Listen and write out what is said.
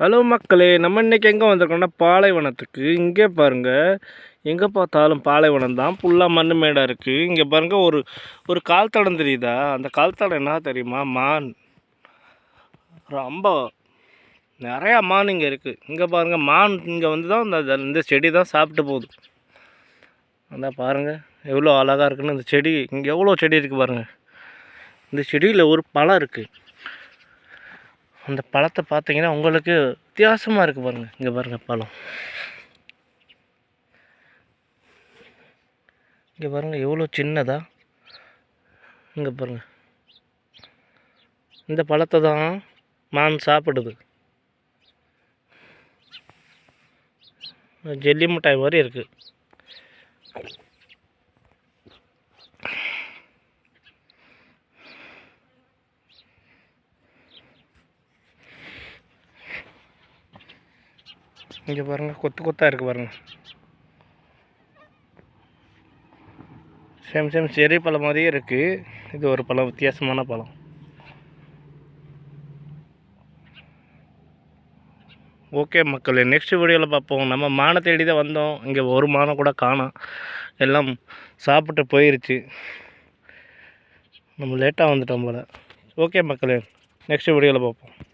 Hello மக்களே நம்ம இன்னைக்கு எங்கே வந்திருக்கோம்னா பாலைவனத்துக்கு. இங்கே பாருங்கள் எங்கே பார்த்தாலும் பாலைவனம் தான் ஃபுல்லாக மண் மேடாக இருக்குது இங்கே பாருங்கள் ஒரு ஒரு கால் தடம் தெரியுதா? அந்த கால் தடம் என்ன தெரியுமா? மான். ரொம்ப நிறையா மான் இங்கே இருக்குது இங்கே பாருங்கள் மான் இங்கே வந்து தான் இந்த இந்த செடி தான் சாப்பிட்டு போகுது. அதான் பாருங்கள் எவ்வளோ அழகாக இருக்குன்னு. இந்த செடி இங்கே எவ்வளோ செடி இருக்குது பாருங்கள் இந்த செடியில் ஒரு பழம் இருக்குது அந்த பழத்தை பார்த்தீங்கன்னா உங்களுக்கு வித்தியாசமாக இருக்குது பாருங்கள் இங்கே பாருங்கள் பழம். இங்கே பாருங்கள் எவ்வளோ சின்னதா? இங்கே பாருங்கள் இந்த பழத்தை தான் மான் சாப்பிடுது. ஜெல்லி மிட்டாய் மாதிரி இருக்குது இங்கே பாருங்கள் கொத்து கொத்தாக இருக்குது பாருங்கள் சேம் சேம் செரி பழம் மாதிரியே இருக்குது இது ஒரு பழம் வித்தியாசமான பழம். ஓகே மக்களே நெக்ஸ்ட் வீடியோவில் பார்ப்போம். நம்ம மானை தேடி தான் வந்தோம். இங்கே ஒரு மானை கூட காணோம். எல்லாம் சாப்பிட்டு போயிருச்சு. நம்ம லேட்டாக வந்துட்டோம் போல். ஓகே மக்களே நெக்ஸ்ட் வீடியோவில் பார்ப்போம்.